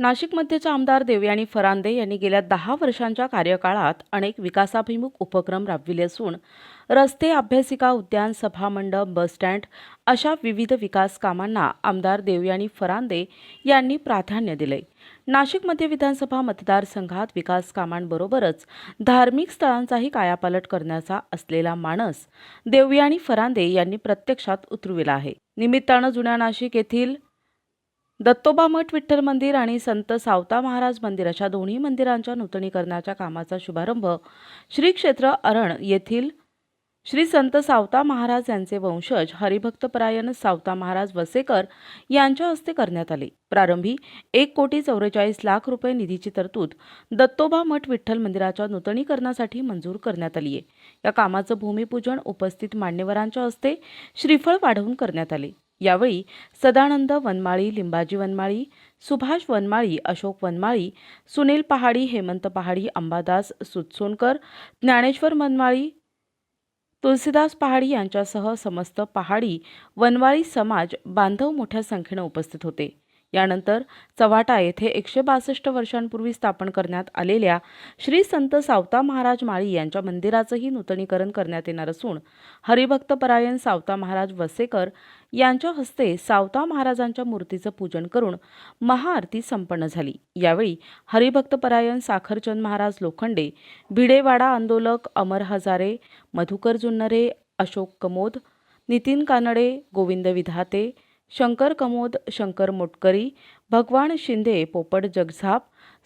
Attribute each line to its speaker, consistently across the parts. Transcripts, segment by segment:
Speaker 1: नाशिक मध्यचे आमदार देवयानी फरांदे यांनी गेल्या दहा वर्षांच्या कार्यकाळात अनेक विकासाभिमुख उपक्रम राबविले असून रस्ते अभ्यासिका उद्यान सभामंडप बसस्टँड अशा विविध विकास कामांना आमदार देवयानी फरांदे यांनी प्राधान्य दिले. नाशिक मध्य विधानसभा मतदारसंघात विकास कामांबरोबरच धार्मिक स्थळांचाही कायापालट करण्याचा असलेला मानस देवयानी फरांदे यांनी प्रत्यक्षात उतरविला आहे. निमित्तानं जुन्या नाशिक येथील दत्तोबा मठ विठ्ठल मंदिर आणि संत सावता महाराज मंदिर अशा दोन्ही मंदिरांच्या नूतनीकरणाच्या कामाचा शुभारंभ श्री क्षेत्र अरण येथील श्री संत सावता महाराज यांचे वंशज हरिभक्तपरायण सावता महाराज वसेकर यांच्या हस्ते करण्यात आले. प्रारंभी एक कोटी चौवेचाळीस लाख रुपये निधीची तरतूद दत्तोबा मठ विठ्ठल मंदिराच्या नूतनीकरणासाठी मंजूर करण्यात आली आहे. या कामाचं भूमिपूजन उपस्थित मान्यवरांच्या हस्ते श्रीफळ वाढवून करण्यात आले. यावेळी सदानंद वनमाळी लिंबाजी वनमाळी सुभाष वनमाळी अशोक वनमाळी सुनील पहाडी हेमंत पहाडी अंबादास सुतसोनकर ज्ञानेश्वर वनमाळी तुलसीदास पहाडी यांच्यासह समस्त पहाडी वनवाळी समाज बांधव मोठ्या संख्येनं उपस्थित होते. यानंतर चव्हाटा येथे एकशे बासष्ट वर्षांपूर्वी स्थापन करण्यात आलेल्या श्री संत सावता महाराज माळी यांच्या मंदिराचंही नूतनीकरण करण्यात येणार असून हरिभक्तपरायण सावता महाराज वसेकर यांच्या हस्ते सावता महाराजांच्या मूर्तीचं पूजन करून महाआरती संपन्न झाली. यावेळी हरिभक्तपरायण साखरचंद महाराज लोखंडे भिडेवाडा आंदोलक अमर हजारे मधुकर जुन्नरे अशोक कमोद नितीन कानडे गोविंद विधाते शंकर कमोद शंकर मोटकरी भगवान शिंदे पोपट जगझाप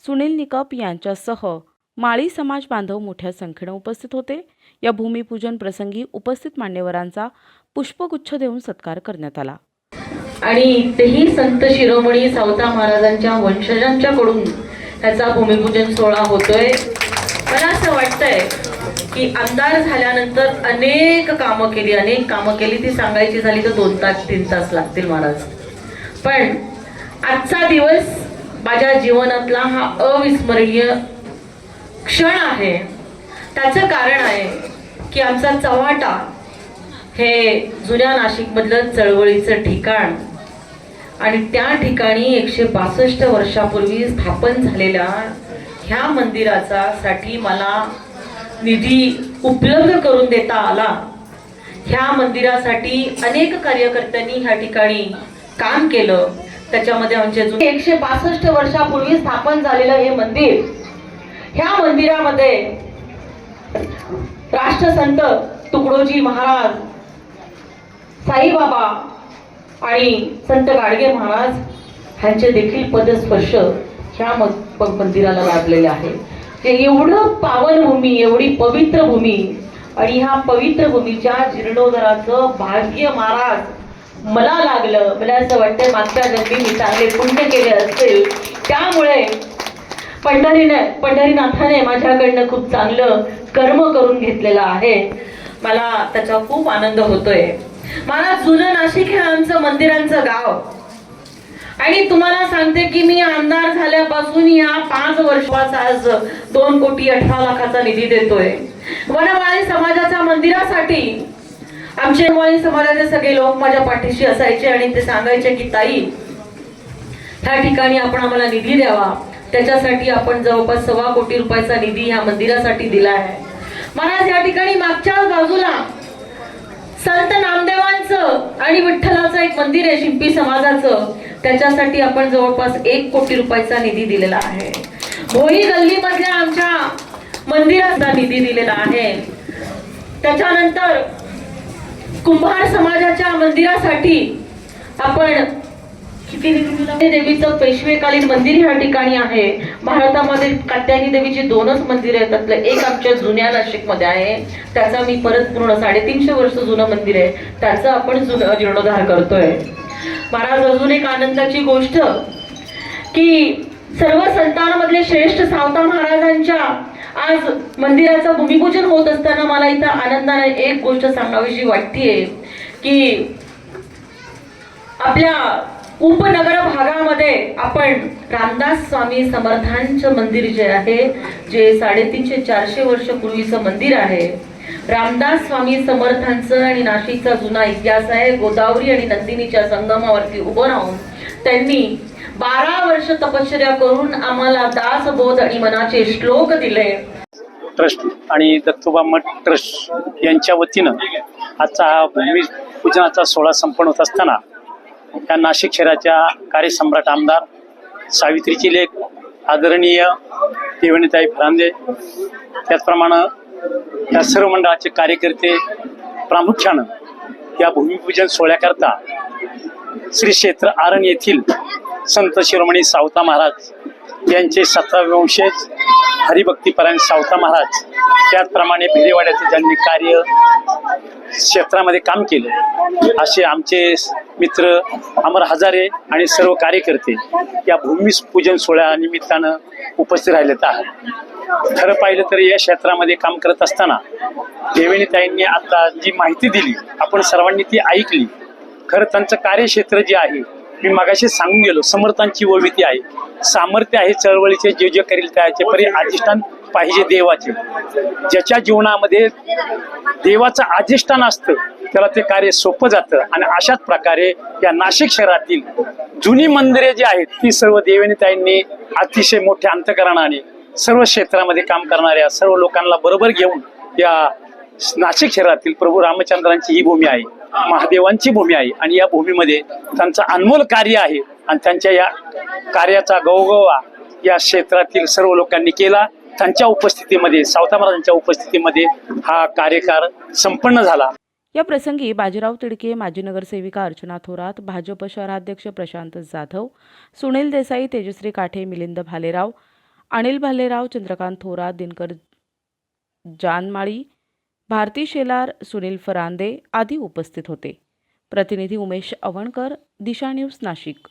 Speaker 1: सुनील निकप यांच्यासह माळी समाज बांधव मोठ्या संख्येनं उपस्थित होते. या भूमिपूजन प्रसंगी उपस्थित मान्यवरांचा पुष्पगुच्छ देऊन सत्कार करण्यात आला.
Speaker 2: आणि तेही संत शिरोमणी सावता महाराजांच्या वंशजांच्याकडून त्याचा भूमिपूजन सोहळा होतोय. मला असं वाटतंय की आमदार झाल्यानंतर अनेक कामं केली अनेक कामं केली. ती सांगायची झाली तर दोन तास तीन तास लागतील महाराज. पण आजचा दिवस माझ्या जीवनातला हा अविस्मरणीय क्षण आहे. त्याचं कारण आहे की आमचा चव्हाटा हे जुन्या नाशिकमधलं चळवळीचं ठिकाण आणि त्या ठिकाणी एकशे बासष्ट वर्षापूर्वी स्थापन झालेल्या ह्या मंदिराचा साठी मला निधी उपलब्ध करून देता आला. ह्या मंदिरासाठी अनेक कार्यकर्त्यांनी ह्या ठिकाणी काम केलं. त्याच्यामध्ये आमचे एकशे बासष्ट वर्षापूर्वी स्थापन झालेलं हे मंदिर ह्या मंदिरामध्ये राष्ट्रसंत तुकडोजी महाराज साईबाबा आणि संत गाडगे महाराज ह्यांचे देखील पदस्पर्श ह्या मंदिराला लाभलेले आहे. एवढं पावनभूमी एवढी पवित्र भूमी आणि ह्या पवित्र भूमीच्या जीर्णोद्धाराचं भाग्य महाराज मला लागलं. मला असं वाटतंय मागच्या जन्मी मी चांगले पुण्य केले असतील. त्यामुळे पंढरीने पंढरीनाथाने माझ्याकडनं खूप चांगलं कर्म करून घेतलेलं आहे. मला त्याचा खूप आनंद होतोय. मला जुनं नाशिक हे आमचं मंदिरांचं गाव. आणि तुम्हाला सांगते की मी आमदार झाल्यापासून या पाच वर्षाचा आज दोन कोटी अठरा लाखाचा निधी देतोय. वनवाळी समाजाच्या मंदिरासाठी आमचे वनवाळी समाजाचे सगळे लोक माझ्या पाठीशी असायचे आणि ते सांगायचे की ताई ह्या ठिकाणी आपण आम्हाला निधी द्यावा. त्याच्यासाठी आपण जवळपास सव्वा कोटी रुपयाचा निधी ह्या मंदिरासाठी दिला आहे महाराज या ठिकाणी मागच्या बाजूला संत नामदेवांचं आणि विठ्ठलाचं एक मंदिर आहे शिंपी समाजाचं त्याच्यासाठी आपण जवळपास एक कोटी रुपयाचा निधी दिलेला आहे. भोई गल्लीमधल्या आमच्या मंदिराचा निधी दिलेला आहे. त्याच्यानंतर कुंभार समाजाच्या मंदिरासाठी आपण देवीचं पेशवेकालीन मंदिर ह्या ठिकाणी आहे. भारतामध्ये कात्यायनी देवीची दोनच मंदिर आहेत. त्यातलं एक आमच्या जुन्या नाशिकमध्ये आहे. त्याचा मी परत पूर्ण साडेतीनशे वर्ष जुनं मंदिर आहे. त्याचं आपण जुनं जीर्णोद्धार करतोय. महाराज अजून एक आनंदाची गोष्ट की सर्व संतांमधले श्रेष्ठ सावता महाराजांच्या आज मंदिराचं भूमिपूजन होत असताना मला इथं आनंदाने एक गोष्ट सांगावीशी वाटतेय की आपल्या उपनगर भागामध्ये आपण रामदास स्वामी समर्थांचं मंदिर जे आहे जे साडेतीनशे चारशे वर्ष पूर्वीचं मंदिर आहे रामदास स्वामी समर्थांचं आणि नाशिकचा जुना इतिहास आहे गोदावरी आणि नंदिनीच्या संगमावरती उभं राहून त्यांनी बारा वर्ष तपश्चर्या करून आम्हाला दासबोध आणि मनाचे श्लोक दिले.
Speaker 3: ट्रस्ट आणि दत्तोबा मठ ट्रस्ट यांच्या वतीनं आजचा हा भूमिपूजनाचा सोहळा संपन्न होत असताना या नाशिक शहराच्या कार्यसम्राट आमदार सावित्रीची लेख आदरणीय देवणीताई फरांदे. त्याचप्रमाणे या सर्व मंडळाचे कार्यकर्ते प्रामुख्यानं या भूमिपूजन सोहळ्याकरता श्री क्षेत्र आरण येथील संत शिरोमणी सावता महाराज यांचे सतरावे वंशज हरिभक्तीपरायण सावता महाराज त्याचप्रमाणे भिडेवाड्याचे ज्यांनी कार्य क्षेत्रामध्ये काम केलं. असे आमचे मित्र अमर हजारे आणि सर्व कार्यकर्ते या भूमिपूजन सोहळ्यानिमित्तानं उपस्थित राहिलेत आहेत. खरं पाहिलं तर या क्षेत्रामध्ये काम करत असताना देवेनीताईंनी आता जी माहिती दिली आपण सर्वांनी ती ऐकली. खरं त्यांचं कार्यक्षेत्र जे आहे मी मगाशी सांगून गेलो समर्थांची ओविती आहे. सामर्थ्य आहे चळवळीचे जे जे करील त्याचे परी अधिष्ठान पाहिजे देवाचे. ज्याच्या जीवनामध्ये देवाचं अधिष्ठान असतं त्याला ते कार्य सोपं जातं. आणि अशाच प्रकारे या नाशिक शहरातील जुनी मंदिरे जी आहेत ती सर्व देवेनीताईंनी अतिशय मोठ्या अंतकरणाने सर्व क्षेत्रामध्ये काम करणाऱ्या सर्व लोकांना बरोबर घेऊन या नाशिक शहरातील प्रभू रामचंद्रांची ही भूमी आहे महादेवांची भूमी आहे. आणि या भूमीमध्ये त्यांचं अनमोल कार्य आहे. आणि त्यांच्या या कार्याचा गौगवा या क्षेत्रातील सर्व लोकांनी केला. त्यांच्या उपस्थितीमध्ये सावता महाराजांच्या उपस्थितीमध्ये हा कार्यकाळ संपन्न झाला.
Speaker 1: या प्रसंगी बाजीराव तिडके माजी नगरसेविका अर्चना थोरात भाजप शहराध्यक्ष प्रशांत जाधव सुनील देसाई तेजश्री काठे मिलिंद भालेराव अनिल भालेराव चंद्रकांत थोरात दिनकर जानमाळी भारती शेलार सुनील फरांदे आदी उपस्थित होते. प्रतिनिधी उमेश अवणकर दिशा न्यूज नाशिक.